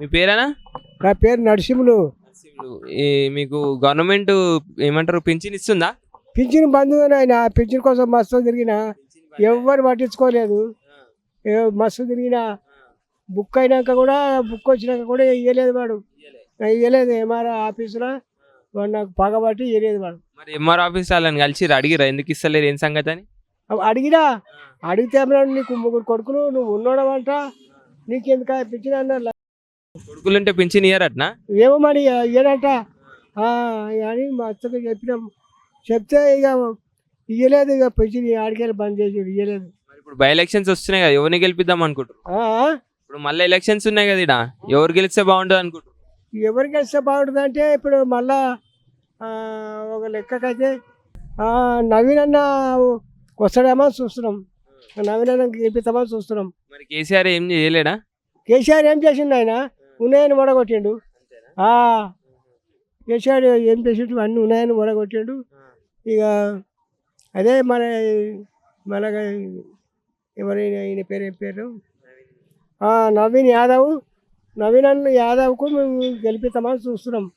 మీ పేరేనా? నా పేరు నరసింహులు. ఈ మీకు గవర్నమెంట్ ఏమంటారు? పింఛన్ ఇస్తుందా? పింఛన్ బంధు ఆయన పింఛన్ కోసం మస్తు తిరిగిన. ఎవరు పట్టించుకోలేదు. ఏ- మస్తు తిరిగిన. బుక్ అయినాక కూడా బుక్ వచ్చినాక కూడా ఇవ్వలేదు వాడు. ఇవ్వలేదు ఎంఆర్ఓ ఆఫీసులో. వాడు నాకు పగబట్టి ఇవ్వలేదు వాడు. మరి ఎంఆర్ ఆఫీస్ వాళ్ళని కలిసి అడిగిరా ఎందుకు ఇస్తలేరు? ఏం సంగతి అని అవ్ అడిగినా? అడిగితే నీకు ముగ్గురు కొడుకులు నువ్వు ఉన్నాడవంట. నీకెందుకు పింఛన్ అన్నారు? కొడుకులుంటే పింఛన్ ఇయ్యారట్నా? ఏమో మరి ఇయ్యడంట ఆ, అని మా అత్తకు చెప్పినాం. చెప్తే ఇక ఇయ్యలేదు ఇక పింఛన్ ఆడికెళ్ళి బంద్ చేసి ఇయ్యలేదు. మరి ఇప్పుడు బై ఎలక్షన్స్ వస్తున్నాయి కదా ఎవరిని గెలిపిద్దాం అనుకుంటారు ఆ, ఇప్పుడు మళ్ళీ ఎలక్షన్స్ ఉన్నాయి కదా ఈడ ఎవరు గెలిస్తే బాగుంటుంది అనుకుంటారు ఎవరికి వస్తే బాగుంటుంది అంటే ఇప్పుడు మళ్ళా ఒక లెక్కకైతే ఆ, నవీన్ అన్న వస్తాడేమో చూస్తున్నాం. నవీన్ అన్న గెలిపిస్తామని చూస్తున్నాం. మరి కేసీఆర్ ఏం చేయలేడా? కేసీఆర్ ఏం చేసిండు ఆయన? ఉన్నాయని వడగొట్టిండు. ఆ, కేసీఆర్ ఏం చేసిండు అన్నీ ఉన్నాయని వడగొట్టిండు. ఇక అదే మన మన ఎవరైనా ఈయన పేరు ఏం పేరు? నవీన్ యాదవ్. నవీన్ అన్న యాదవ్కు మేము గెలిపిస్తామని చూస్తున్నాం.